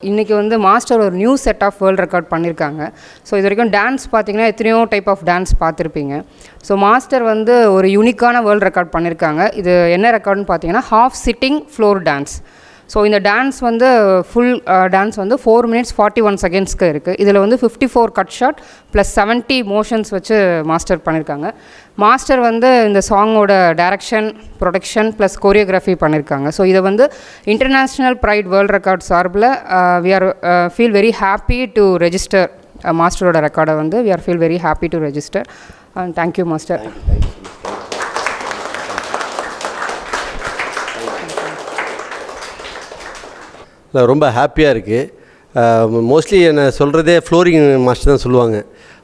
இன்றைக்கி வந்து மாஸ்டர் ஒரு new set of world record பண்ணியிருக்காங்க ஸோ இது வரைக்கும் டான்ஸ் பார்த்தீங்கன்னா எத்தனையோ டைப் ஆஃப் டான்ஸ் பார்த்துருப்பீங்க. ஸோ மாஸ்டர் வந்து ஒரு யூனிக்கான வேர்ல்ட் ரெக்கார்ட் பண்ணியிருக்காங்க இது என்ன ரெக்கார்டுன்னு பார்த்தீங்கன்னா half sitting floor dance so இந்த டான்ஸ் வந்து ஃபுல் டான்ஸ் வந்து ஃபோர் மினிட்ஸ் ஃபார்ட்டி ஒன் செகண்ட்ஸ்க்கு இருக்குது இதில் வந்து fifty four cut shot plus seventy motions வச்சு மாஸ்டர் பண்ணியிருக்காங்க மாஸ்டர் வந்து இந்த சாங்கோட டைரக்ஷன் ப்ரொடக்ஷன் ப்ளஸ் கோரியோகிராஃபி பண்ணியிருக்காங்க ஸோ இதை வந்து இன்டர்நேஷ்னல் ப்ரைட் வேர்ல்ட் ரெக்கார்ட் சார்பில் we are feel very happy to register மாஸ்டரோட ரெக்கார்டை வந்து we are feel very happy to register and thank you master ரொம்ப ஹாப்பியாக இருக்குது மோஸ்ட்லி என்னை சொல்கிறதே ஃப்ளோரிங் மாஸ்டர் தான் சொல்லுவாங்க.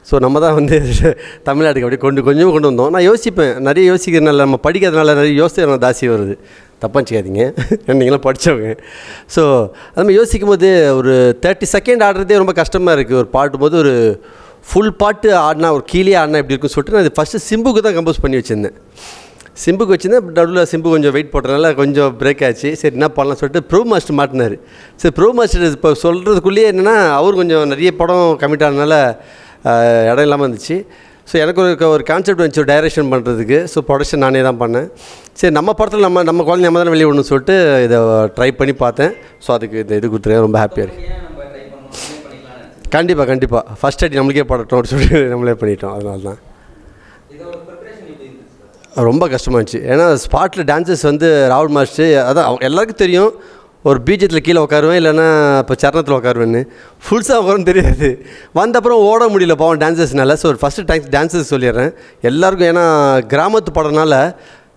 ஸோ நம்ம தான் வந்து தமிழ்நாட்டுக்கு அப்படியே கொண்டு கொஞ்சம் கொண்டு வந்தோம். நான் யோசிப்பேன். நிறைய யோசிக்கிறதுனால நம்ம படிக்கிறதுனால நிறைய யோசிச்சு தாசி வருது. தப்பாக செய்யாதீங்க நீங்களாம் படித்தவங்க ஸோ அது மாதிரி யோசிக்கும் போது ஒரு தேர்ட்டி செகண்ட் ஆடுறதே ரொம்ப கஷ்டமாக இருக்குது ஒரு பாட்டும் போது ஒரு ஃபுல் பாட்டு ஆடினா ஒரு கீழே ஆடினா எப்படி இருக்குன்னு சொல்லிட்டு நான் இது ஃபஸ்ட்டு சிம்புக்கு தான் கம்போஸ் பண்ணி வச்சுருந்தேன். சிம்புக்கு வச்சுன்னா நடுவில் சிம்பு கொஞ்சம் வெயிட் போட்டனால கொஞ்சம் பிரேக் ஆச்சு. சரி என்ன பண்ணலாம் சொல்லிட்டு ப்ரூவ் மாஸ்டர் மாட்டினார். சரி ப்ரூவ் மாஸ்டர் இப்போ சொல்கிறதுக்குள்ளேயே என்னென்னா அவர் கொஞ்சம் நிறைய படம் கமிட் ஆனதுனால இடம் இல்லாமல் இருந்துச்சு. ஸோ எனக்கு ஒரு ஒரு கான்செப்ட் வந்துச்சு டைரக்ஷன் பண்ணுறதுக்கு ஸோ ப்ரொடக்ஷன் நானே தான் பண்ணேன். சரி நம்ம படத்தில் நம்ம நம்ம குழந்தை நம்ம தானே வெளியே விடணும்னு சொல்லிட்டு இதை ட்ரை பண்ணி பார்த்தேன். ஸோ அதுக்கு இந்த இது கொடுத்துருக்கேன் ரொம்ப ஹாப்பியாக இருக்குது கண்டிப்பாக கண்டிப்பாக ஃபஸ்ட் அடி நம்மளுக்கே படட்டும் அப்படின்னு சொல்லிட்டு நம்மளே பண்ணிட்டோம். அதனால தான் ரொம்ப கஷ்டமாச்சு ஏன்னா ஸ்பாட்டில் டான்சர்ஸ் வந்து ராகுல் மாஸ்டர் அதான் அவங்க எல்லாருக்கும் தெரியும். ஒரு பீஜத்தில் கீழே உட்காருவேன் இல்லைன்னா இப்போ சரணத்தில் உட்காருவேன்னு ஃபுல்ஸாக உட்காருன்னு தெரியாது. வந்த அப்புறம் ஓட முடியல பாவம் டான்சர்ஸ்னால ஸோ ஃபஸ்ட்டு டான்ஸ் டான்சர்ஸ் சொல்லிடுறேன். எல்லாருக்கும் ஏன்னா கிராமத்து படம்னால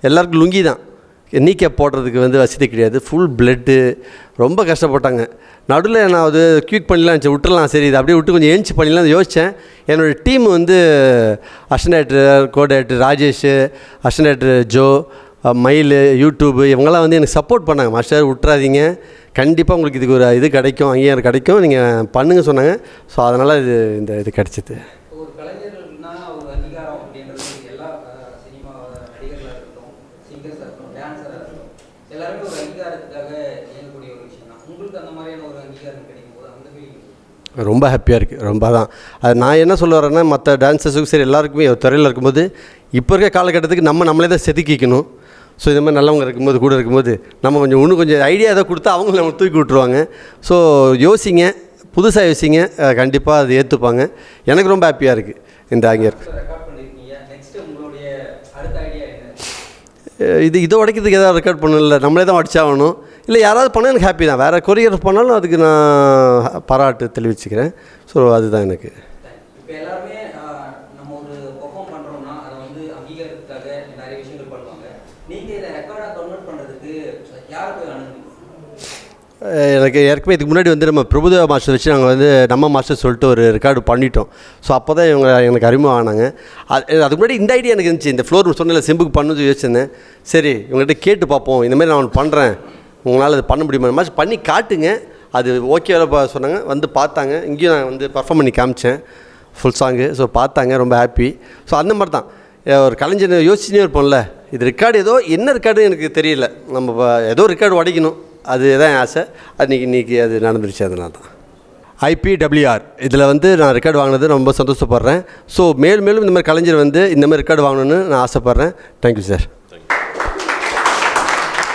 எல்லாருக்கும் லுங்கி தான் நீ போடுறதுக்கு வந்து வசதி கிடையாது. ஃபுல் பிளட்டு ரொம்ப கஷ்டப்பட்டாங்க. நடுவில் நான் அது க்யூக் பண்ணலாம் சரி சரி இதை அப்படியே விட்டு கொஞ்சம் ஏஞ்சி பண்ணிடலாம் யோசித்தேன் என்னோடய டீம் வந்து assistant coordinator Rajesh assistant Jo Mayil YouTube இவங்கெல்லாம் வந்து எனக்கு சப்போர்ட் பண்ணாங்க. மாஸ்டர் விட்றாதீங்க கண்டிப்பாக உங்களுக்கு இதுக்கு ஒரு இது கிடைக்கும் அங்கீகாரம் கிடைக்கும். நீங்கள் பண்ணுங்க சொன்னாங்க. ஸோ அதனால் இது இந்த இது கிடச்சிது. சிங்கர்ஸாக இருக்கட்டும் டான்ஸராக இருக்கட்டும் எல்லாருமே ஒரு அங்கீகாரத்துக்காக இயங்கக்கூடிய ஒரு விஷயம் தான். உங்களுக்கு அந்த மாதிரியான ஒரு அங்கீகாரம் கிடைக்கும் போது அந்த ஃபீலிங் ரொம்ப ஹாப்பியாக இருக்குது ரொம்ப தான் அது நான் என்ன சொல்ல வரேன்னா மற்ற டான்ஸர்ஸுக்கும் சரி எல்லாருக்குமே துறையில் இருக்கும்போது இப்போ இருக்க காலகட்டத்துக்கு நம்ம நம்மளே தான் செதுக்கிக்கணும். ஸோ இந்த மாதிரி நல்லவங்க இருக்கும்போது கூட இருக்கும்போது நம்ம கொஞ்சம் இன்னும் கொஞ்சம் ஐடியா ஏதாவது கொடுத்தா அவங்களும் நம்ம தூக்கி விட்ருவாங்க ஸோ யோசிங்க. புதுசாக யோசிங்க. கண்டிப்பாக அது ஏற்றுப்பாங்க எனக்கு ரொம்ப ஹாப்பியாக இருக்குது இந்த அங்கே ரெக்கார்ட் பண்ணியிருக்கீங்க நெக்ஸ்ட் உங்களுடைய அடுத்த ஐடியா என்ன அஹ் இது இதை உடைக்கிறதுக்கு எதாவது ரெக்கார்ட் பண்ணல நம்மளே தான் அடிச்சாகணும். இல்லை யாராவது பண்ணால் எனக்கு ஹாப்பி தான். வேறு கொரியர் பண்ணாலும் அதுக்கு நான் பாராட்டு தெளிவிச்சுக்கிறேன் ஸோ அதுதான் எனக்கு. நீங்கள் இதை ரெக்கார்டாக கன்வெர்ட் பண்ணுறதுக்கு யாரை போய் அணுகுங்க எனக்கு ஏற்கனவே இதுக்கு முன்னாடி வந்து நம்ம பிரபுதேவ மாஸ்டர் வச்சு நாங்கள் வந்து நம்ம மாஸ்டர் சொல்லிட்டு ஒரு ரெக்கார்டு பண்ணிட்டோம். ஸோ அப்போ தான் இவங்க எனக்கு அறிமுகம் ஆனாங்க. அது அதுக்கு முன்னாடி இந்த ஐடியா எனக்கு இருந்துச்சு. இந்த ஃப்ளோர் சொன்னல செம்புக்கு பண்ணு யோசிச்சிருந்தேன். சரி இவங்ககிட்ட கேட்டு பார்ப்போம். இந்த மாதிரி நான் ஒன்று பண்ணுறேன் உங்களால் அது பண்ண முடியுமா? மாஸ்டர் பண்ணி காட்டுங்க. அது ஓகே சொன்னாங்க. வந்து பார்த்தாங்க. இங்கேயும் நான் வந்து பர்ஃபார்ம் பண்ணி காமிச்சேன். ஃபுல் சாங்கு ஸோ பார்த்தாங்க. ரொம்ப ஹாப்பி ஸோ அந்த மாதிரி தான் ஒரு கலைஞர் யோசிச்சுனே இருப்போம்ல. இது ரெக்கார்டு ஏதோ என்ன ரெக்கார்டு எனக்கு தெரியல. நம்ம ஏதோ ரெக்கார்டு உடைக்கணும். அதுதான் என் ஆசை. அது இன்னைக்கு இன்றைக்கி அது நடந்துருச்சு அதனால தான். ஐபிடபிள்யூஆர் இதில் வந்து நான் ரெக்கார்டு வாங்கினது ரொம்ப சந்தோஷப்படுறேன். ஸோ மேலும் மேலும் இந்த மாதிரி கலைஞர் வந்து இந்த மாதிரி ரெக்கார்டு வாங்கணும்னு நான் ஆசைப்பட்றேன். Thank you sir